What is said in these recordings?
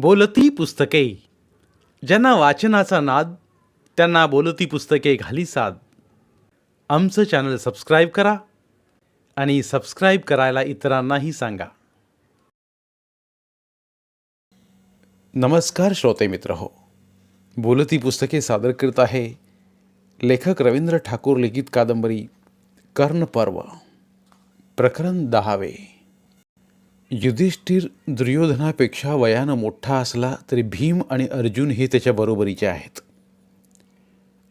बोलती पुस्तके. ज्यांना वाचनाचा नाद त्यांना बोलती पुस्तके घाली साद. आमचं चॅनल सबस्क्राईब करा आणि सबस्क्राईब करायला इतरांनाही सांगा. नमस्कार श्रोते मित्र हो. बोलती पुस्तके सादर करत आहे लेखक रवींद्र ठाकूर लिखित कादंबरी कर्णपर्व. प्रकरण दहावे. युधिष्ठिर दुर्योधनापेक्षा वयानं मोठा असला तरी भीम आणि अर्जुन हे त्याच्या बरोबरीचे आहेत.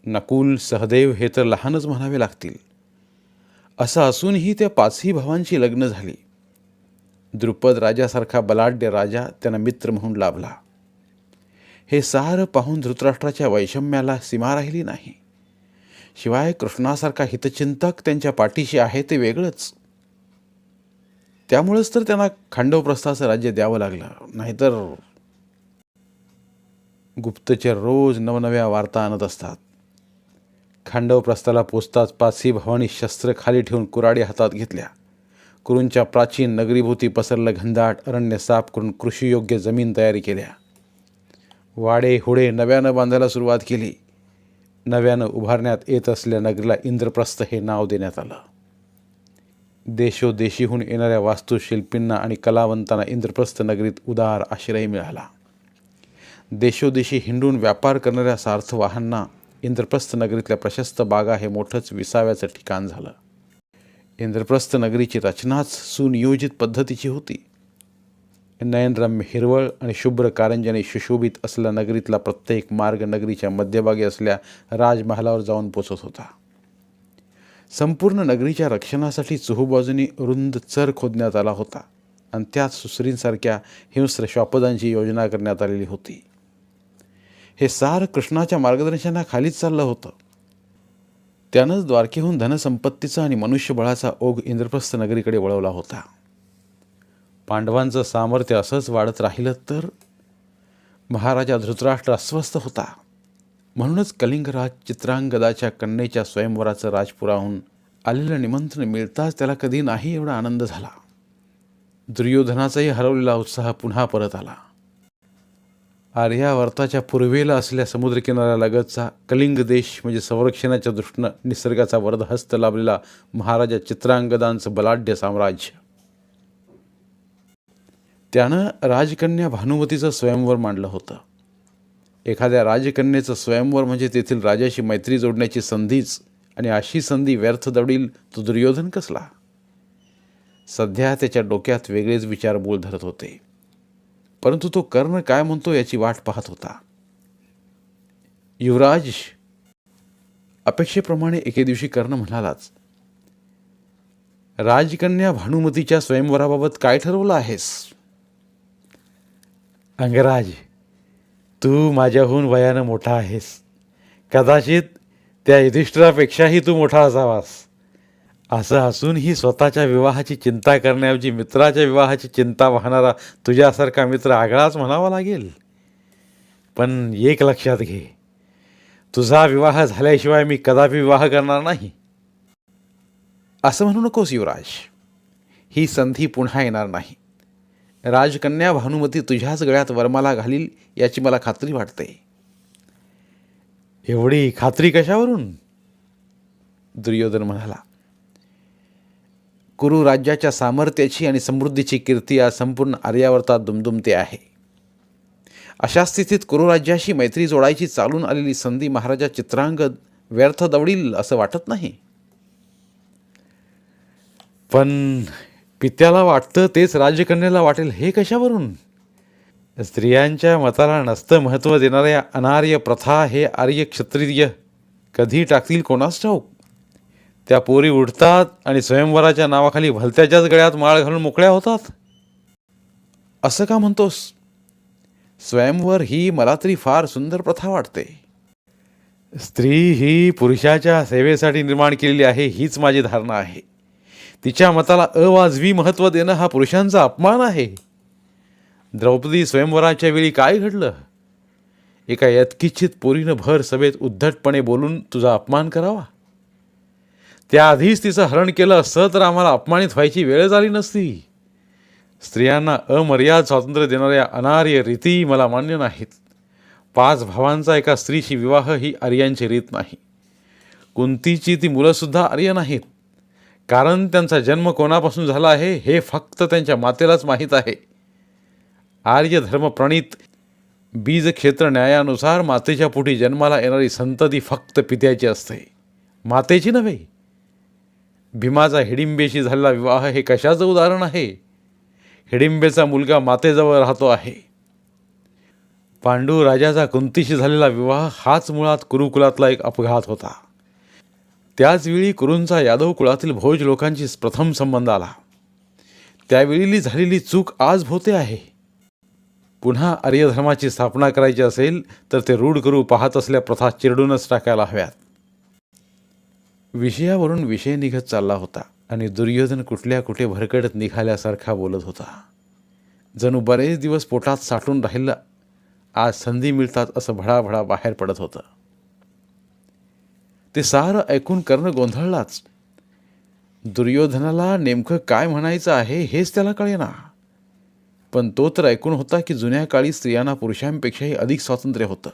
नकुल सहदेव हे तर लहानच म्हणावे लागतील. असं असूनही त्या पाचही भावांची लग्न झाली. द्रुपद राजासारखा बलाढ्य राजा त्यांना मित्र म्हणून लाभला. हे सारं पाहून धृतराष्ट्राच्या वैषम्याला सीमा राहिली नाही. शिवाय कृष्णासारखा हितचिंतक त्यांच्या पाठीशी आहे ते वेगळंच. त्यामुळेच तर त्यांना खांडवप्रस्थाचं राज्य द्यावं लागलं. नाहीतर गुप्तचर रोज नवनव्या वार्ता आणत असतात. खांडवप्रस्थाला पोचताच पाचही भावानी शस्त्र खाली ठेवून कुराडी हातात घेतल्या. कुरूंच्या प्राचीन नगरीभोवती पसरलं घनदाट अरण्य साफ करून कृषीयोग्य जमीन तयारी केल्या. वाडे हुडे नव्यानं बांधायला सुरुवात केली. नव्यानं उभारण्यात येत असलेल्या नगरीला इंद्रप्रस्थ हे नाव देण्यात आलं. देशोदेशीहून येणाऱ्या वास्तुशिल्पींना आणि कलावंतांना इंद्रप्रस्थ नगरीत उदार आश्रय मिळाला. देशोदेशी हिंडून व्यापार करणाऱ्या सार्थवाहांना इंद्रप्रस्थ नगरीतल्या प्रशस्त बागा हे मोठंच विसाव्याचं ठिकाण झालं. इंद्रप्रस्थ नगरीची रचनाच सुनियोजित पद्धतीची होती. नयनरम्य हिरवळ आणि शुभ्र कारंजाने सुशोभित असलेला नगरीतला प्रत्येक मार्ग नगरीच्या मध्यभागी असल्या राजमहालावर जाऊन पोचत होता. संपूर्ण नगरीच्या रक्षणासाठी चोहूबाजूनी रुंद चर खोदण्यात आला होता आणि त्यात सुसरींसारख्या हिंस्र श्वापदांची योजना करण्यात आलेली होती. हे सार कृष्णाच्या मार्गदर्शनाखालीच चाललं होतं. त्यानंच द्वारकेहून धनसंपत्तीचा आणि मनुष्यबळाचा ओघ इंद्रप्रस्थ नगरीकडे वळवला होता. पांडवांचं सामर्थ्य असंच वाढत राहिलं तर महाराजा धृतराष्ट्र अस्वस्थ होता. म्हणूनच कलिंगराज चित्रांगदाच्या कन्येच्या स्वयंवराचं राजपुराहून आलेलं निमंत्रण मिळताच त्याला कधी नाही एवढा आनंद झाला. दुर्योधनाचाही हरवलेला उत्साह पुन्हा परत आला. आर्यावर्ताच्या पूर्वेला असलेल्या समुद्रकिनाऱ्यालगतचा कलिंग देश म्हणजे संरक्षणाच्या दृष्टीनं निसर्गाचा वरदहस्त लाभलेला महाराजा चित्रांगदांचं बलाढ्य साम्राज्य. त्यानं राजकन्या भानुमतीचं स्वयंवर मांडलं होतं. एखाद्या राजकन्येचं स्वयंवर म्हणजे तेथील राजाशी मैत्री जोडण्याची संधीच आणि अशी संधी व्यर्थ दवडील तो दुर्योधन कसला? सध्या त्याच्या डोक्यात वेगळेच विचार बोल धरत होते. परंतु तो कर्ण काय म्हणतो याची वाट पाहत होता. युवराज अपेक्षेप्रमाणे एके दिवशी कर्ण म्हणालाच राजकन्या भानुमतीच्या स्वयंवराबाबत काय ठरवलं आहेस? अंगराज तू माझ्याहून वयानं मोठा आहेस. कदाचित त्या युधिष्ठिरापेक्षाही तू मोठा असावास. असं असूनही स्वतःच्या विवाहाची चिंता करण्याऐवजी मित्राच्या विवाहाची चिंता वाहणारा तुझ्यासारखा मित्र आगळाच म्हणावा लागेल. पण एक लक्षात घे. तुझा विवाह झाल्याशिवाय मी कदापि विवाह करणार नाही. असं म्हणू नकोस युवराज. ही संधी पुन्हा येणार नाही. राजकन्या भानुमती तुझ्याच गळ्यात वर्माला घालील याची मला खात्री वाटते. एवढी खात्री कशावरून? दुर्योधन म्हणाला. कुरु राज्याच्या सामर्थ्याची आणि समृद्धीची कीर्ती आज संपूर्ण आर्यावर्तात दुमदुमते आहे. अशा स्थितीत कुरुराज्याशी मैत्री जोडायची चालून आलेली संधी महाराजा चित्रांगद व्यर्थ दवडील असं वाटत नाही. पण पित्याला वाटतं तेच राजकन्याला वाटेल हे कशावरून? स्त्रियांच्या मताला नसतं महत्त्व देणाऱ्या अनार्य प्रथा हे आर्य क्षत्रिय कधी टाकतील कोणास ठाऊक? त्या पोरी उठतात आणि स्वयंवराच्या नावाखाली भलत्याच्याच गळ्यात माळ घालून मोकळ्या होतात? असं का म्हणतोस? स्वयंवर ही मला तरी फार सुंदर प्रथा वाटते. स्त्री ही पुरुषाच्या सेवेसाठी निर्माण केलेली आहे हीच माझी धारणा आहे. तिच्या मताला अवाजवी महत्त्व देणं हा पुरुषांचा अपमान आहे. द्रौपदी स्वयंवराच्या वेळी काय घडलं? एका यत्किच्छित पोरीनं भर सभेत उद्धटपणे बोलून तुझा अपमान करावा. त्याआधीच तिचं हरण केलं असतं तर आम्हाला अपमानित व्हायची वेळ झाली नसती. स्त्रियांना अमर्याद स्वातंत्र्य देणाऱ्या अनार्य रीती मला मान्य नाहीत. पाच भावांचा एका स्त्रीशी विवाह ही आर्यांची रीत नाही. कुंतीची ती मुलंसुद्धा आर्य नाहीत. कारण त्यांचा जन्म कोणापासून झाला आहे हे फक्त त्यांच्या मातेलाच माहीत आहे. आर्य धर्मप्रणीत बीज क्षेत्र न्यायानुसार मातेच्या पोटी जन्माला येणारी संतती फक्त पित्याची असते. मातेची नव्हे. भीमाचा हिडिंबेशी झालेला विवाह हे कशाचं उदाहरण आहे? हिडिंबेचा मुलगा मातेजवळ राहतो आहे. पांडू राजाचा कुंतीशी झालेला विवाह हाच मुळात कुरुकुलातला एक अपघात होता. त्याचवेळी कुरूंचा यादव कुळातील भोज लोकांची प्रथम संबंध आला. त्यावेळी झालेली चूक आज होते आहे. पुन्हा आर्यधर्माची स्थापना करायची असेल तर ते रूढ करू पाहत असल्या प्रथा चिरडूनच टाकायला हव्यात. विषयावरून विषय निघत चालला होता आणि दुर्योधन कुठल्या कुठे भरकटत निघाल्यासारखा बोलत होता. जणू बरेच दिवस पोटात साठून राहिलं आज संधी मिळतात असं भडाभडा बाहेर पडत होतं. ते सारं ऐकून कर्ण गोंधळलाच. दुर्योधनाला नेमकं काय म्हणायचं आहे हेच त्याला कळेना. पण तो तर ऐकून होता की जुन्या काळी स्त्रियांना पुरुषांपेक्षाही अधिक स्वातंत्र्य होतं.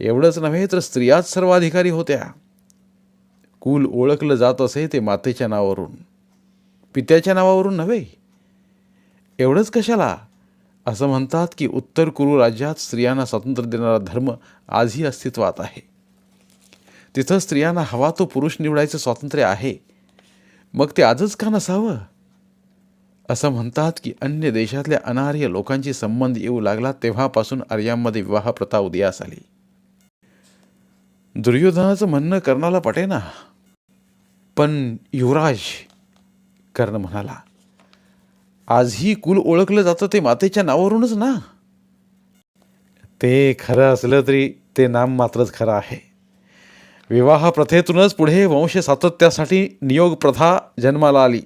एवढंच नव्हे तर स्त्रियाच सर्वाधिकारी होत्या. कुल ओळखलं जात असे ते मातेच्या नावावरून. पित्याच्या नावावरून नव्हे. एवढंच कशाला? असं म्हणतात की उत्तर कुरु राज्यात स्त्रियांना स्वातंत्र्य देणारा धर्म आजही अस्तित्वात आहे. तिथं स्त्रियांना हवा तो पुरुष निवडायचं स्वातंत्र्य आहे. मग ते आजच का नसावं? असं म्हणतात की अन्य देशातल्या अनार्य लोकांची संबंध येऊ लागला तेव्हापासून आर्यांमध्ये विवाह प्रथा उदयास आली. दुर्योधनाचं म्हणणं कर्णाला पटेना. पण युवराज कर्ण म्हणाला आजही कुल ओळखलं जातं ते मातेच्या नावावरूनच ना? ते खरं असलं तरी ते नाम मात्रच खरं आहे. विवाह प्रथेतूनच पुढे वंश सातत्यासाठी नियोग प्रथा जन्माला आली.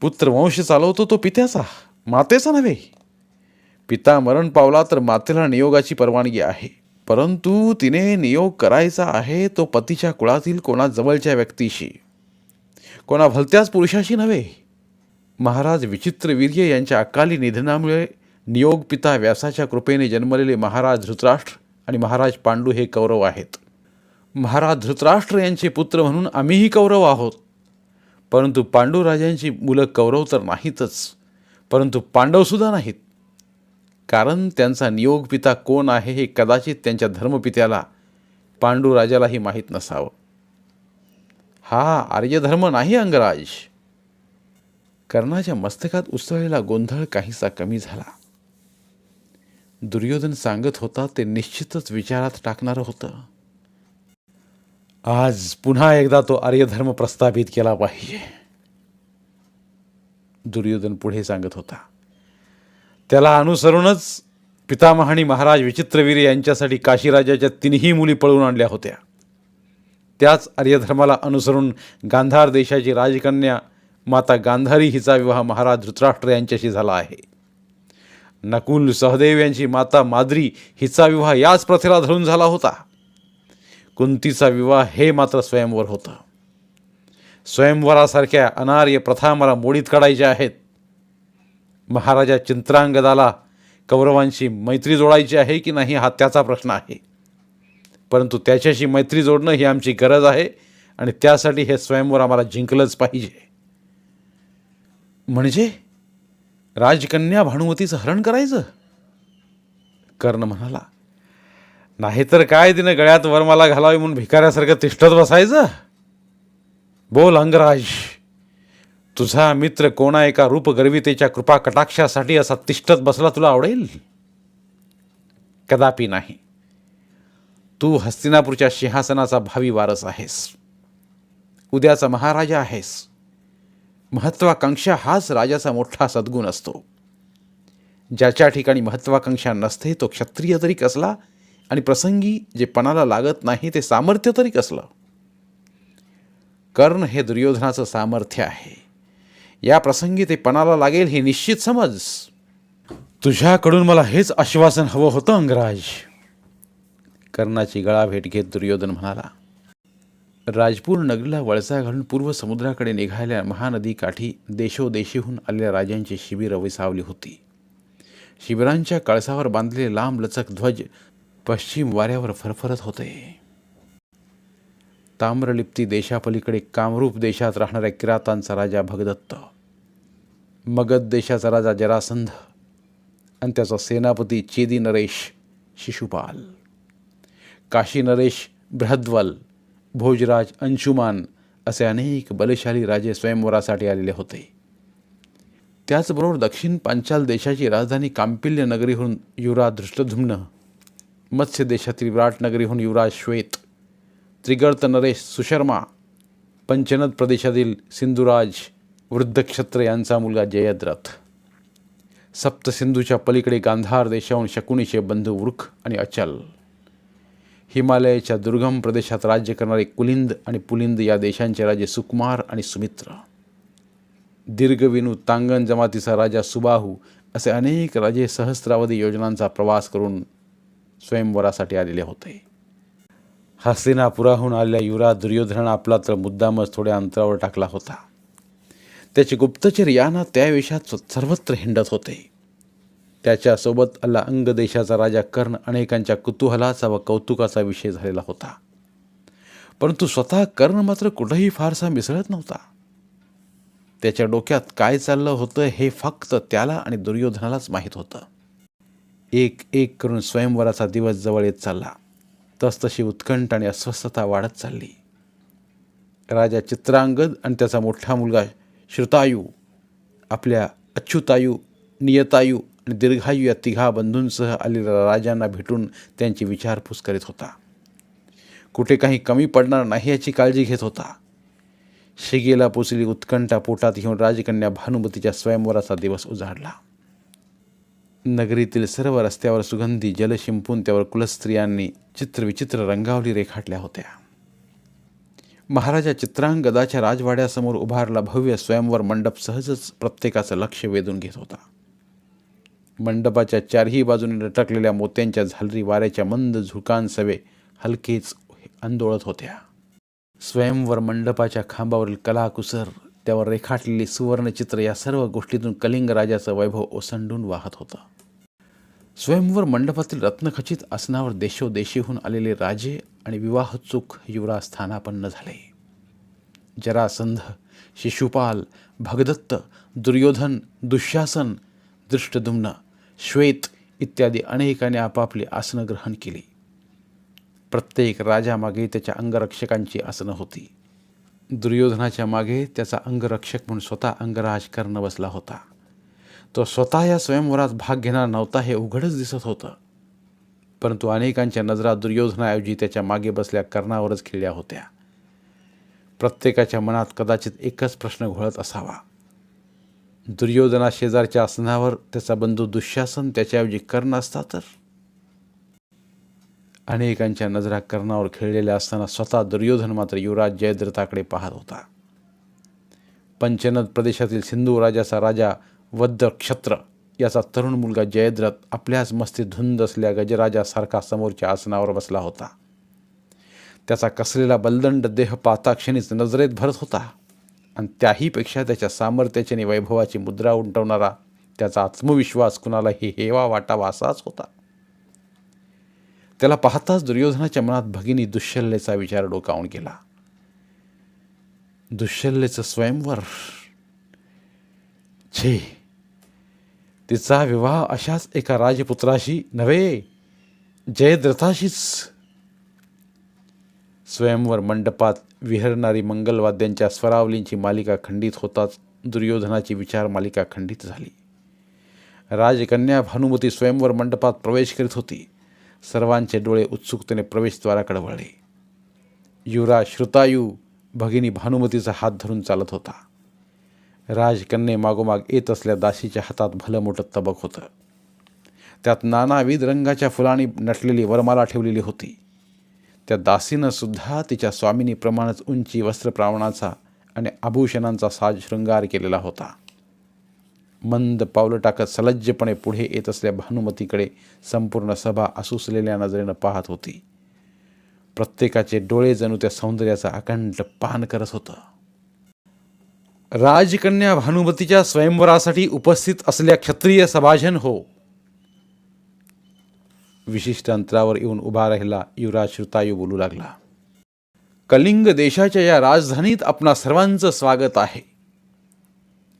पुत्र वंश चालवतो तो पित्याचा मातेचा नव्हे. पिता मरण पावला तर मातेला नियोगाची परवानगी आहे. परंतु तिने नियोग करायचा आहे तो पतीच्या कुळातील कोणा जवळच्या व्यक्तीशी. कोणा भलत्याच पुरुषाशी नव्हे. महाराज विचित्रवीर्य यांच्या अकाली निधनामुळे नियोग पिता व्यासाच्या कृपेने जन्मलेले महाराज धृतराष्ट्र आणि महाराज पांडू हे कौरव आहेत. महाराज धृतराष्ट्र यांचे पुत्र म्हणून आम्हीही कौरव आहोत. परंतु पांडुराजांची मुलं कौरव तर नाहीतच परंतु पांडवसुद्धा नाहीत. कारण त्यांचा नियोग पिता कोण आहे हे कदाचित त्यांच्या धर्मपित्याला पांडुराजालाही माहीत नसावं. हा आर्यधर्म नाही अंगराज. कर्णाच्या मस्तकात उसळलेला गोंधळ काहीसा कमी झाला. दुर्योधन सांगत होता ते निश्चितच विचारात टाकणारं होतं. आज पुन्हा एकदा तो आर्यधर्म प्रस्थापित केला पाहिजे. दुर्योधन पुढे सांगत होता त्याला अनुसरूनच पितामह आणि महाराज विचित्रवीर यांच्यासाठी काशीराजाच्या तिन्ही मुली पळवून आणल्या होत्या. त्याच आर्यधर्माला अनुसरून गांधार देशाची राजकन्या माता गांधारी हिचा विवाह महाराज धृतराष्ट्र यांच्याशी झाला आहे. नकुल सहदेव यांची माता माद्री हिचा विवाह याच प्रथेला धरून झाला होता. कुंतीचा विवाह हे मात्र स्वयंवर होतं. स्वयंवरासारख्या अनार्य प्रथा मला मोडीत काढायच्या आहेत. महाराजा चिंत्रांगदाला कौरवांशी मैत्री जोडायची आहे की नाही हा त्याचा प्रश्न आहे. परंतु त्याच्याशी मैत्री जोडणं ही आमची गरज आहे आणि त्यासाठी हे स्वयंवर आम्हाला जिंकलंच पाहिजे. म्हणजे राजकन्या भानुमतीचं हरण करायचं? कर्ण म्हणाला नाहीतर काय तिनं गळ्यात वरमाला घालावी म्हणून भिकाऱ्यासारखं तिष्ठत बसायचं? बोल अंगराज तुझा मित्र कोणा एका रूपगर्वितेच्या कृपा कटाक्षासाठी असा तिष्ठत बसला तुला आवडेल? कदापि नाही. तू हस्तिनापूरच्या सिंहासनाचा भावी वारस आहेस. उद्याचा महाराजा आहेस. महत्वाकांक्षा हाच राजाचा मोठा सद्गुण असतो. ज्याच्या ठिकाणी महत्वाकांक्षा नसते तो क्षत्रिय तरी कसला आणि प्रसंगी जे पणाला लागत नाही ते सामर्थ्य तरी कसलं? कर्ण हे दुर्योधनाचं सामर्थ्य आहे. या प्रसंगी ते पणाला लागेल हे निश्चित समज. तुझ्याकडून मला हेच आश्वासन हवं होतं अंगराज. कर्णाची गळा भेट घेत दुर्योधन म्हणाला राजपूर नगरीला वळसा घालून पूर्व समुद्राकडे निघायल्या महानदी काठी देशोदेशीहून आलेल्या राजांची शिबिरं विसावली होती. शिबिरांच्या कळसावर बांधलेले लांब लचक ध्वज पश्चिम वाऱ्यावर फरफरत होते. ताम्रलिप्ती देशापलीकडे कामरूप देशात राहणाऱ्या किरातांचा राजा भगदत्त मगध देशाचा राजा जरासंध आणि त्याचा सेनापती चेदी नरेश शिशुपाल काशी नरेश बृहद्वल भोजराज अंशुमान असे अनेक बलशाली राजे स्वयंवरासाठी आलेले होते. त्याचबरोबर दक्षिण पांचाल देशाची राजधानी कांपिल्य नगरीहून युवराज धृष्टधुम्न मत्स्य देशातील विराटनगरीहून युवराज श्वेत त्रिगर्त नरेश सुशर्मा पंचनद प्रदेशातील सिंधुराज वृद्धक्षत्र यांचा मुलगा जयद्रथ सप्तसिंधूच्या पलीकडे गांधार देशाहून शकुनीचे बंधू वृख आणि अचल. हिमालयाच्या दुर्गम प्रदेशात राज्य करणारे कुलिंद आणि पुलिंद या देशांचे राजे सुकुमार आणि सुमित्र. दीर्घविनू तांगण जमातीचा राजा सुबाहू असे अनेक राजे सहस्रावधी योजनांचा प्रवास करून स्वयंवरासाठी आलेले होते. हस्तिनापुराहून आलेल्या युवराज दुर्योधनानं आपला तर मुद्दामच थोड्या अंतरावर टाकला होता. त्याचे गुप्तचर याना त्या वेशात सर्वत्र हिंडत होते. त्याच्यासोबत अल्ला अंग देशाचा राजा कर्ण अनेकांच्या कुतूहलाचा व कौतुकाचा विषय झालेला होता. परंतु स्वतः कर्ण मात्र कुठंही फारसा मिसळत नव्हता. त्याच्या डोक्यात काय चाललं होतं हे फक्त त्याला आणि दुर्योधनालाच माहीत होतं. एक एक करून स्वयंवराचा दिवस जवळ येत चालला. तसतशी उत्कंठ आणि अस्वस्थता वाढत चालली. राजा चित्रांगद आणि त्याचा मोठा मुलगा श्रुतायू आपल्या अच्युतायू नियतायू आणि दीर्घायू या तिघा बंधूंसह आलेल्या राजांना भेटून त्यांची विचारपूस करीत होता. कुठे काही कमी पडणार नाही याची काळजी घेत होता. शिगेला पोचली उत्कंठा पोटात घेऊन राजकन्या भानुमतीच्या स्वयंवराचा दिवस उजाडला. नगरीतील सर्व रस्त्यावर सुगंधी जल शिंपून त्यावर कुलस्त्रियांनी चित्रविचित्र रंगावली रेखाटल्या होत्या. महाराजा चित्रांगदाच्या राजवाड्यासमोर उभारला भव्य स्वयंवर मंडप सहजच प्रत्येकाचं लक्ष वेधून घेत होता. मंडपाच्या चारही बाजूने लटकलेल्या मोत्यांच्या झालरी वाऱ्याच्या मंद झुकांसवे हलकेच आंदोळत होत्या. स्वयंवर मंडपाच्या खांबावरील कलाकुसर त्यावर रेखाटलेली सुवर्णचित्र या सर्व गोष्टीतून कलिंग राजाचं वैभव ओसंडून वाहत होतं. स्वयंवर मंडपातील रत्नखचित आसनावर देशोदेशीहून आलेले राजे आणि विवाहचूक युवराज स्थानापन्न झाले. जरासंध शिशुपाल भगदत्त दुर्योधन दुःशासन दृष्टदुम्न श्वेत इत्यादी अनेकाने आपापली आसनं ग्रहण केली. प्रत्येक राजामागे त्याच्या अंगरक्षकांची आसनं होती. दुर्योधनाच्या मागे त्याचा अंगरक्षक म्हणून स्वतः अंगराज कर्ण बसला होता. तो स्वतः या स्वयंवरात भाग घेणार नव्हता हे उघडच दिसत होतं. परंतु अनेकांच्या नजरा दुर्योधनाऐवजी त्याच्यामागे बसल्या कर्णावरच खिळल्या होत्या. प्रत्येकाच्या मनात कदाचित एकच प्रश्न घोळत असावा. दुर्योधना शेजारच्या आसनावर त्याचा बंधू दुःशासन त्याच्याऐवजी कर्ण असता तर? अनेकांच्या नजरा कर्णावर खेळलेल्या असताना स्वतः दुर्योधन मात्र युवराज जयद्रथाकडे पाहत होता. पंचनद प्रदेशातील सिंधू राजाचा राजा वद्र क्षत्र याचा तरुण मुलगा जयद्रथ आपल्याच मस्तीत धुंद असल्या गजराजासारखा समोरच्या आसनावर बसला होता. त्याचा कसलेला बलदंड देह पाहता नजरेत भरत होता. आणि त्याहीपेक्षा त्याच्या सामर्थ्याची आणि वैभवाची मुद्रा उमटवणारा त्याचा आत्मविश्वास कुणालाही हेवा वाटावा असाच होता. त्याला पाहताच दुर्योधनाच्या मनात भगिनी दुःशल्येचा विचार डोकावून गेला. दुःशल्येचं स्वयंवर छे तिचा विवाह अशाच एका राजपुत्राशी नव्हे जयद्रथाशीच. स्वयंवर मंडपात विहरणारी मंगलवाद्यांच्या स्वरावलींची मालिका खंडित होताच दुर्योधनाची विचार मालिका खंडित झाली. राजकन्या भानुमती स्वयंवर मंडपात प्रवेश करीत होती. सर्वांचे डोळे उत्सुकतेने प्रवेशद्वाराकडे वळले. युवराज श्रुतायू भगिनी भानुमतीचा हात धरून चालत होता. राजकन्ये मागोमाग येत असल्या दासीच्या हातात भलं मोठं तबक होतं. त्यात नानाविध रंगाच्या फुलांनी नटलेली वरमाला ठेवलेली होती. त्या दासीनं सुद्धा तिच्या स्वामिनीप्रमाणेच उंची वस्त्रप्रावणाचा आणि आभूषणांचा साज शृंगार केलेला होता. मंद पावलं टाकत सलज्जपणे पुढे येत असल्या भानुमतीकडे संपूर्ण सभा आसुसलेल्या नजरेनं पाहत होती. प्रत्येकाचे डोळे जणू त्या सौंदर्याचा अखंड पान करत होतं. राजकन्या भानुमतीच्या स्वयंवरासाठी उपस्थित असलेल्या क्षत्रिय सभाजन हो. विशिष्ट अंतरावर येऊन उभा राहिला युवराज श्रुतायू बोलू लागला. कलिंग देशाच्या या राजधानीत आपणा सर्वांचं स्वागत आहे.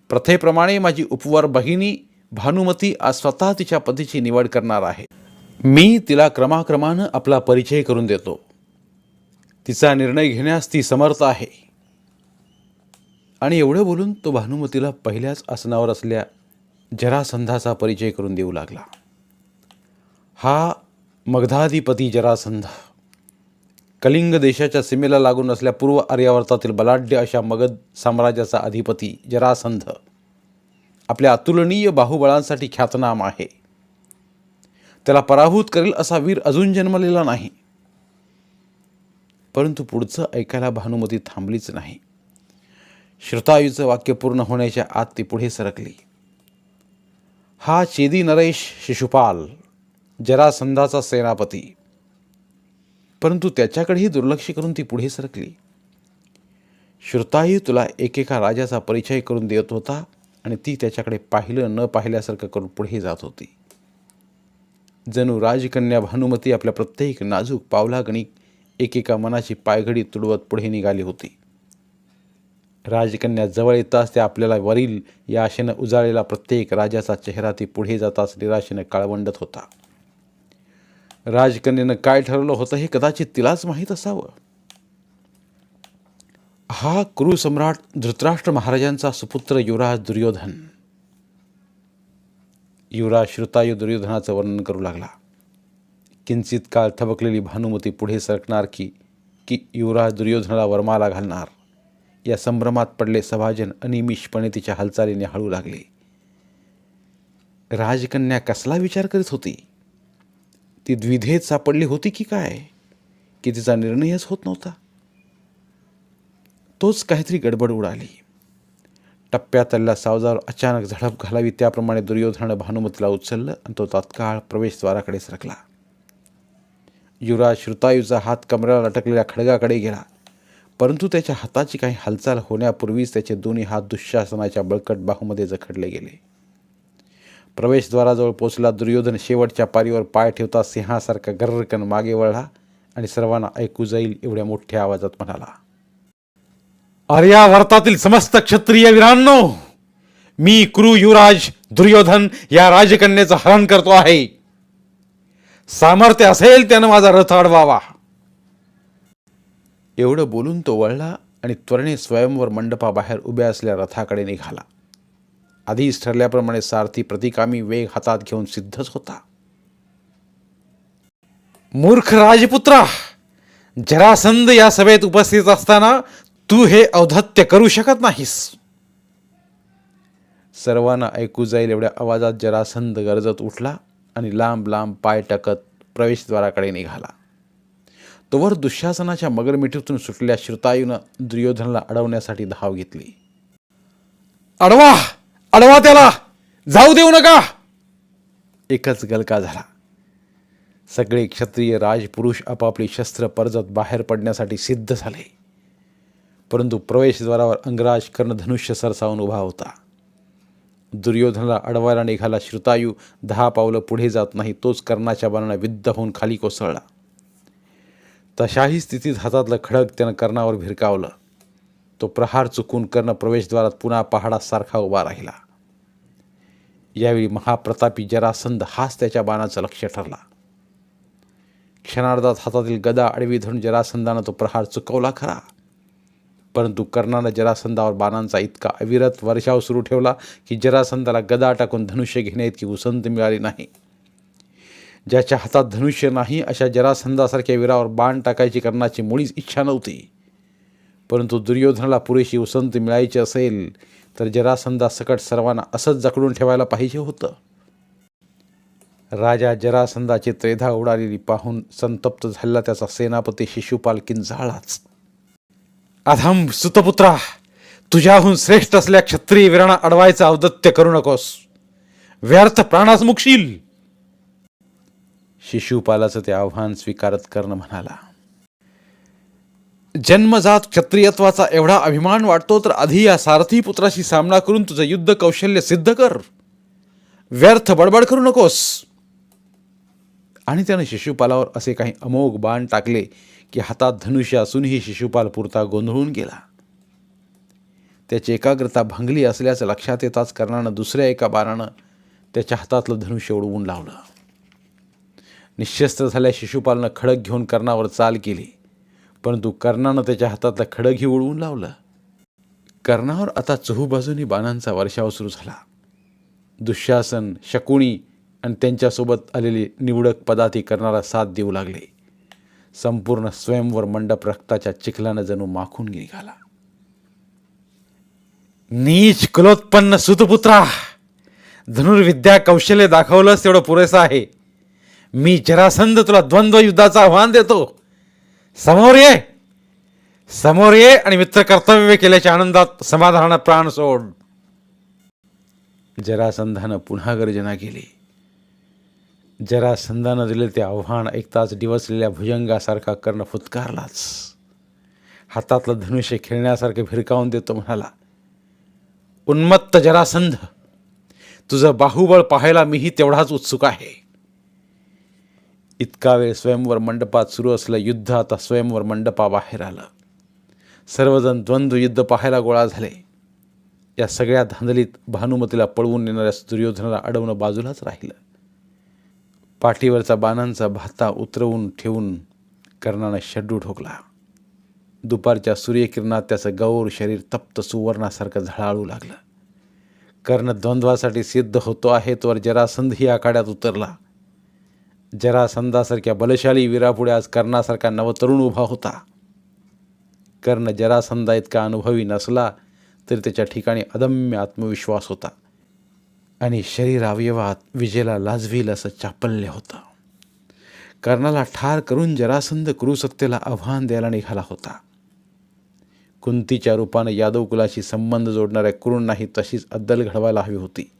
प्रथेप्रमाणे माझी उपवर बहिणी भानुमती आज स्वतः तिच्या पतीची निवड करणार आहे. मी तिला क्रमाक्रमानं आपला परिचय करून देतो. तिचा निर्णय घेण्यास ती समर्थ आहे. आणि एवढं बोलून तो भानुमतीला पहिल्याच आसनावर असल्या जरासंधाचा परिचय करून देऊ लागला. हा मगधाधिपती जरासंध. कलिंग देशाच्या सीमेला लागून असल्या पूर्व आर्यावर्तातील बलाढ्य अशा मगध साम्राज्याचा अधिपती जरासंध. आपल्या अतुलनीय बाहुबळांसाठी ख्यातनाम आहे. त्याला पराभूत करेल असा वीर अजून जन्मलेला नाही. परंतु पुढचं ऐकायला भानुमती थांबलीच नाही. श्रुतायूचं वाक्य पूर्ण होण्याच्या आत ती पुढे सरकली. हा चेदी नरेश शिशुपाल जरासंधाचा सेनापती. परंतु त्याच्याकडेही दुर्लक्ष करून ती पुढे सरकली. श्रुताही तुला एकेका राजाचा परिचय करून देत होता आणि ती त्याच्याकडे पाहिलं न पाहिल्यासारखं करून पुढे जात होती. जणू राजकन्या भानुमती आपल्या प्रत्येक नाजूक पावलागणिक एकेका मनाची पायघडी तुडवत पुढे निघाली होती. राजकन्या जवळ येताच त्या आपल्याला वरील या आशेनं उजाळलेला प्रत्येक राजाचा चेहरा ती पुढे जाताच निराशेनं काळवंडत होता. राजकन्येनं काय ठरवलं होतं हे कदाचित तिलाच माहीत असावं. हा कुरुसम्राट धृतराष्ट्र महाराजांचा सुपुत्र युवराज दुर्योधन. युवराज श्रुतायू दुर्योधनाचं वर्णन करू लागला. किंचित काळ थबकलेली भानुमती पुढे सरकणार की की युवराज दुर्योधनाला वरमाला घालणार. या संभ्रमात पडले सभाजन अनिमिषपणे तिच्या हालचालीने हळू लागले. राजकन्या कसला विचार करीत होती? ती द्विधेत सापडली होती की काय? की तिचा निर्णयच होत नव्हता? तोच काहीतरी गडबड उडाली. टप्प्यातल्या सावजावर अचानक झडप घालावी त्याप्रमाणे दुर्योधनानं भानुमतीला उचललं आणि तो तात्काळ प्रवेशद्वाराकडे सरकला. युवराज श्रुतायूचा हात कमऱ्याला लटकलेल्या खडगाकडे गेला. परंतु त्याच्या हाताची काही हालचाल होण्यापूर्वीच त्याचे दोन्ही हात दुःशासनाच्या बळकट बाहूमध्ये जखडले गेले. प्रवेशद्वाराजवळ पोचला दुर्योधन शेवटच्या पारीवर पाय ठेवता सिंहासारखा गर्रकन मागे वळला आणि सर्वांना ऐकू जाईल एवढ्या मोठ्या आवाजात म्हणाला आर्यावर्तातील समस्त क्षत्रिय वीरांनो मी कुरु युवराज दुर्योधन या राजकन्येचं हरण करतो आहे. सामर्थ्य असेल त्यानं माझा रथ अडवावा. एवढं बोलून तो वळला आणि त्वरणे स्वयंवर मंडपाबाहेर उभ्या असलेल्या रथाकडे निघाला. आधीच ठरल्याप्रमाणे सारथी प्रतिकामी वेग हातात घेऊन सिद्धच होता. मूर्ख राजपुत्रा जरासंध या सभेत उपस्थित असताना तू हे औधत्य करू शकत नाहीस. सर्वांना ऐकू जाईल एवढ्या आवाजात जरासंध गरजत उठला आणि लांब लांब पाय टाकत प्रवेशद्वाराकडे निघाला. तोवर दुःशासनाच्या मगरमिठीतून सुटलेल्या श्रुतायूनं दुर्योधनाला अडवण्यासाठी धाव घेतली. अडवा! अडवा त्याला! जाऊ देऊ नका! एकच गलका झाला. सगळे क्षत्रिय राजपुरुष आपापली शस्त्र परजत बाहेर पडण्यासाठी सिद्ध झाले. परंतु प्रवेशद्वारावर अंगराज कर्ण धनुष्य सरसावून उभा होता. दुर्योधनाला अडवायला निघाला श्रुतायू दहा पावलं पुढे जात नाही तोच कर्णाच्या बाणानं विद्ध होऊन खाली कोसळला. तशाही स्थितीत हातातलं खडक त्यानं कर्णावर भिरकावलं. तो प्रहार चुकून कर्ण प्रवेशद्वारात पुन्हा पहाडासारखा उभा राहिला. यावेळी महाप्रतापी जरासंध हाच त्याच्या बाणाचं लक्ष ठरला. क्षणार्धात हातातील गदा आडवी धरून जरासंधानं तो प्रहार चुकवला खरा. परंतु कर्णानं जरासंधावर बाणांचा इतका अविरत वर्षाव सुरू ठेवला की जरासंधाला गदा टाकून धनुष्य घेण्याइतकी उसंत मिळाली नाही. ज्याच्या हातात धनुष्य नाही अशा जरासंधासारख्या वीरावर बाण टाकायची करण्याची मुळीच इच्छा नव्हती. परंतु दुर्योधनाला पुरेशी उसंत मिळायची असेल तर जरासंधा सकट सर्वांना असंच जकडून ठेवायला पाहिजे होतं. राजा जरासंधाची त्रेधा उडालेली पाहून संतप्त झालेला त्याचा सेनापती शिशुपाल किंजाळाच अधम सुतपुत्रा तुझ्याहून श्रेष्ठ असल्या क्षत्रिय वीरांना अडवायचं औदत्य करू नकोस. व्यर्थ प्राणास मुकशील. शिशुपालाचं ते आव्हान स्वीकारत कर्ण म्हणाला जन्मजात क्षत्रियत्वाचा एवढा अभिमान वाटतो तर आधी या सारथी पुत्राशी सामना करून तुझं युद्ध कौशल्य सिद्ध कर. व्यर्थ बडबड करू नकोस. आणि त्यानं शिशुपालावर असे काही अमोघ बाण टाकले की हातात धनुष्य असूनही शिशुपाल पुरता गोंधळून गेला. त्याची एकाग्रता भंगली असल्याचं लक्षात येताच कर्णानं दुसऱ्या एका बाणानं त्याच्या हातातलं धनुष्य उडवून लावलं. निशस्त्र झाल्या शिशुपालनं खडक घेऊन कर्णावर चाल केली. परंतु कर्णानं त्याच्या हातातलं खडकही उडवून लावलं. कर्णावर आता चहूबाजूनी बाणांचा वर्षाव सुरू झाला. दुःशासन शकुणी आणि त्यांच्यासोबत आलेले निवडक पदाती करणारा साथ देऊ लागले. संपूर्ण स्वयंवर मंडप रक्ताच्या चिखलानं जणू माखून निघाला. नीच कुलोत्पन्न सुतपुत्रा! धनुर्विद्या कौशल्य दाखवलंच तेवढं पुरेसं आहे. मी जरासंध तुला द्वंद्व युद्धाचं आव्हान देतो. समोर ये. समोर ये आणि मित्र कर्तव्य केल्याच्या आनंदात समाधानानं प्राण सोड. जरासंधानं पुन्हा गर्जना केली. जरासंधानं दिले ते आव्हान ऐकताच डिवसलेल्या भुजंगासारखा कर्ण फुतकारलाच. हातातलं धनुष्य खेळण्यासारखे भिरकावून देतो म्हणाला उन्मत्त जरासंध तुझं बाहुबळ पाहायला मीही तेवढाच उत्सुक आहे. इतका वेळ स्वयंवर मंडपात सुरू असलं युद्ध आता स्वयंवर मंडपाबाहेर आलं. सर्वजण द्वंद्व युद्ध पाहायला गोळा झाले. या सगळ्या धांदलीत भानुमतीला पळवून नेणाऱ्या दुर्योधनाला अडवणं बाजूलाच राहिलं. पाठीवरचा बाणांचा भाता उतरवून ठेवून कर्णानं शड्डू ठोकला. दुपारच्या सूर्यकिरणात त्याचं गौर शरीर तप्त सुवर्णासारखं झळाळू लागलं. कर्ण द्वंद्वासाठी सिद्ध होतो आहे तोवर जरासंधही आखाड्यात उतरला. जरासंधासारख्या बलशाली वीरापुढे आज कर्णासारखा नवतरुण उभा होता. कर्ण जरासंधा इतका अनुभवी नसला तरी त्याच्या ठिकाणी अदम्य आत्मविश्वास होता आणि शरीर अवयवात विजेला लाजवील असं चापल्य होतं. कर्णाला ठार करून जरासंध कुरुसत्तेला आव्हान द्यायला निघाला होता. कुंतीच्या रूपानं यादव कुलाशी संबंध जोडणाऱ्या कुरूंनाही तशीच अद्दल घडवायला हवी होती.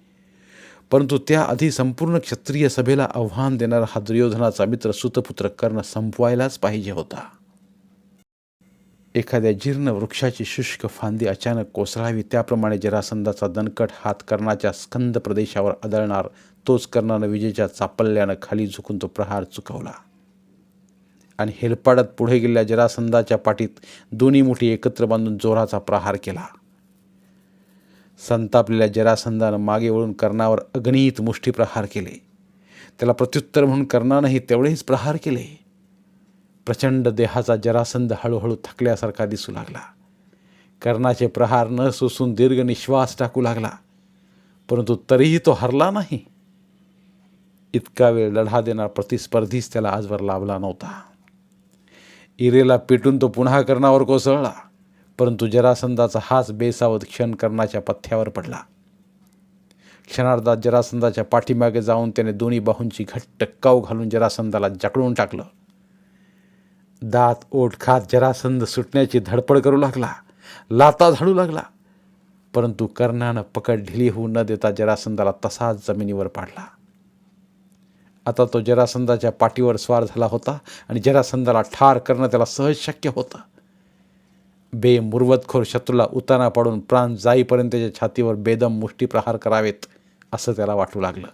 परंतु त्याआधी संपूर्ण क्षत्रिय सभेला आव्हान देणारा हा दुर्योधनाचा मित्र सुतपुत्र कर्ण संपवायलाच पाहिजे होता. एखाद्या जीर्ण वृक्षाची शुष्क फांदी अचानक कोसळावी त्याप्रमाणे जरासंधाचा दणकट हात कर्णाच्या स्कंद प्रदेशावर आदळणार तोच कर्णानं विजेच्या चापल्यानं खाली झुकून तो प्रहार चुकवला. आणि हेलपाडत पुढे गेलेल्या जरासंधाच्या पाठीत दोन्ही मुठी एकत्र बांधून जोराचा प्रहार केला. संतापलेल्या जरासंधानं मागे वळून कर्णावर अग्नित मुष्टी प्रहार केले. त्याला प्रत्युत्तर म्हणून कर्णानंही तेवढेच प्रहार केले. प्रचंड देहाचा जरासंध हळूहळू थकल्यासारखा दिसू लागला. कर्णाचे प्रहार न सोसून दीर्घ निश्वास टाकू लागला. परंतु तरीही तो हरला नाही. इतका वेळ लढा देणार प्रतिस्पर्धीच त्याला आजवर लाभला नव्हता. इरेला पेटून तो पुन्हा कर्णावर कोसळला. परंतु जरासंधाचा हाच बेसावध क्षण कर्णाच्या पथ्यावर पडला. क्षणार्धात जरासंधाच्या पाठीमागे जाऊन त्याने दोन्ही बाहूंची घट्ट काव घालून जरासंधाला जकळून टाकलं. दात ओठ खात जरासंध सुटण्याची धडपड करू लागला. लाता झाडू लागला. परंतु कर्णानं पकड ढिली होऊ न देता जरासंधाला तसाच जमिनीवर पाडला. आता तो जरासंधाच्या पाठीवर स्वार झाला होता आणि जरासंधाला ठार करणं त्याला सहज शक्य होतं. बे मुरवतखोर शत्रूला उताना पाडून प्राण जाईपर्यंत त्याच्या छातीवर बेदम मुष्टीप्रहार करावेत असं त्याला वाटू लागलं.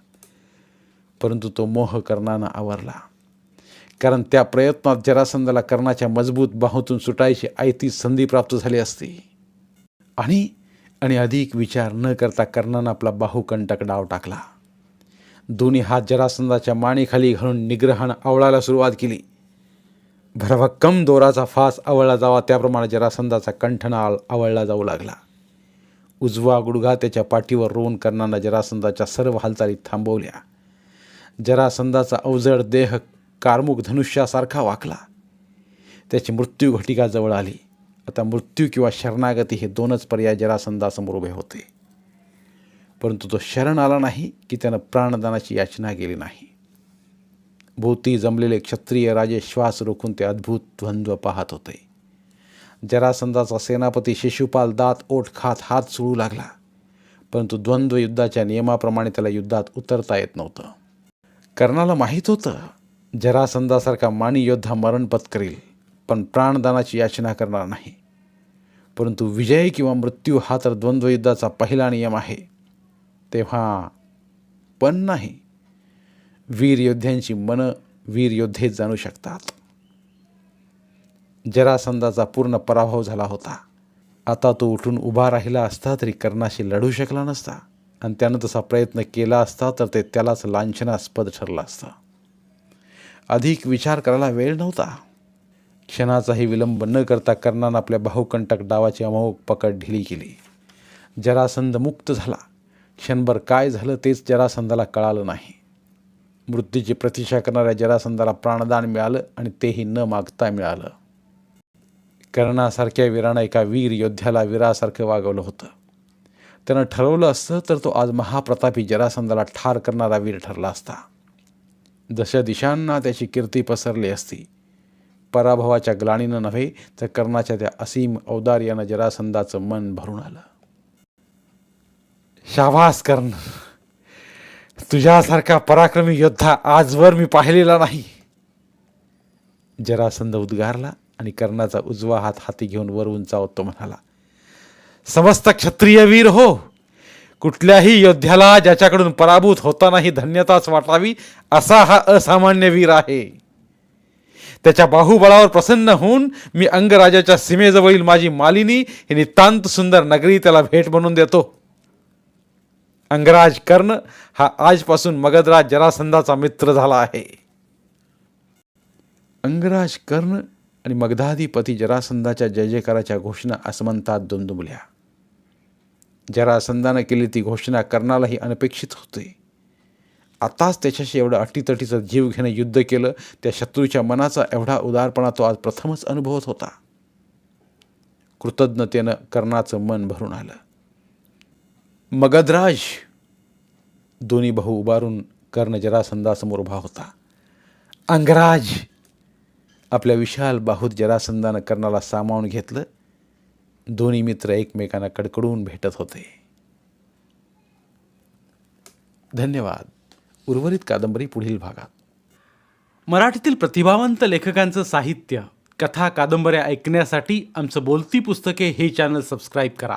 परंतु तो मोह कर्णानं आवरला. कारण त्या प्रयत्नात जरासंधाला कर्णाच्या मजबूत बाहूतून सुटायची आयती संधी प्राप्त झाली असती. आणि आणि अधिक विचार न करता कर्णानं आपला बाहूकंटक डाव टाकला. दोन्ही हात जरासंधाच्या मानेखाली घालून निग्रहानं आवळायला सुरुवात केली. भरभक्कम दोराचा फास आवळला जावा त्याप्रमाणे जरासंधाचा कंठनाळ आवळला जाऊ लागला. उजवा गुडघा त्याच्या पाठीवर रोवून कर्णांना जरासंधाच्या सर्व हालचाली थांबवल्या. जरासंधाचा अवजड देह कारमुक धनुष्यासारखा वाकला. त्याची मृत्यू घटिका जवळ आली. आता मृत्यू किंवा शरणागती हे दोनच पर्याय जरासंधासमोर उभे होते. परंतु तो शरण आला नाही की त्यानं प्राणदानाची याचना केली नाही. भोवती जमलेले क्षत्रिय राजे श्वास रोखून ते अद्भुत द्वंद्व पाहत होते. जरासंधाचा सेनापती शिशुपाल दात ओठ खात हात चुळू लागला. परंतु द्वंद्व युद्धाच्या नियमाप्रमाणे त्याला युद्धात उतरता येत नव्हतं. कर्णाला माहीत होतं जरासंधासारखा माणी योद्धा मरण पत्करील पण प्राणदानाची याचना करणार नाही. परंतु विजय किंवा मृत्यू हा तर द्वंद्वयुद्धाचा पहिला नियम आहे. तेव्हा पण नाही. वीर योद्ध्यांची मनं वीर योद्धेच जाणू शकतात. जरासंधाचा पूर्ण पराभव झाला होता. आता तो उठून उभा राहिला असता तरी कर्णाशी लढू शकला नसता. आणि त्यानं तसा प्रयत्न केला असता तर ते त्यालाच लांछनास्पद ठरलं असतं. अधिक विचार करायला वेळ नव्हता. क्षणाचाही विलंब न करता कर्णानं आपल्या बाहुकंटक डावाची अमोघ पकड ढिली केली. जरासंध मुक्त झाला. क्षणभर काय झालं तेच जरासंधाला कळालं नाही. मृत्यूची प्रतीक्षा करणाऱ्या जरासंधाला प्राणदान मिळालं आणि तेही न मागता मिळालं. कर्णासारख्या वीरानं एका वीर योद्ध्याला वीरासारखं वागवलं होतं. त्यानं ठरवलं असतं तर तो आज महाप्रतापी जरासंधाला ठार करणारा वीर ठरला असता. जशा दिशांना त्याची कीर्ती पसरली असती पराभवाच्या ग्लाणीनं नव्हे तर कर्णाच्या त्या असीम औदार्यानं जरासंधाचं मन भरून आलं. शाबास कर्ण तुझ्यासारखा पराक्रमी योद्धा आजवर मी पाहिलेला नाही. जरासंध उद्गारला आणि कर्णाचा उजवा हात हाती घेऊन वर उंचावत तो म्हणाला समस्त क्षत्रिय वीर हो कुठल्याही योद्ध्याला ज्याच्याकडून पराभूत होतानाही धन्यताच वाटावी असा हा असामान्य वीर आहे. त्याच्या बाहुबळावर प्रसन्न होऊन मी अंगराजाच्या सीमेजवळील माझी मालिनी ही नितांत सुंदर नगरी त्याला भेट म्हणून देतो. अंगराज कर्ण हा आजपासून मगधराज जरासंधाचा मित्र झाला आहे. अंगराज कर्ण आणि मगधाधिपती जरासंधाच्या जय जयकाराच्या घोषणा असमंतात दुमदुमल्या. जरासंधानं केली ती घोषणा कर्णालाही अनपेक्षित होते. आताच त्याच्याशी एवढं अटीतटीचं जीव घेणं युद्ध केलं त्या शत्रूच्या मनाचा एवढा उदारपणा तो आज प्रथमच अनुभवत होता. कृतज्ञतेनं कर्णाचं मन भरून आलं. मगधराज. दोन्ही भाऊ उभारून कर्ण जरासंधासमोर उभा होता. अंगराज. आपल्या विशाल बाहूत जरासंधानं कर्णाला सामावून घेतलं. दोन्ही मित्र एकमेकांना कडकडून भेटत होते. धन्यवाद. उर्वरित कादंबरी पुढील भागात. मराठीतील प्रतिभावंत लेखकांचं साहित्य कथा कादंबऱ्या ऐकण्यासाठी आमचं बोलती पुस्तके हे चॅनल सबस्क्राईब करा.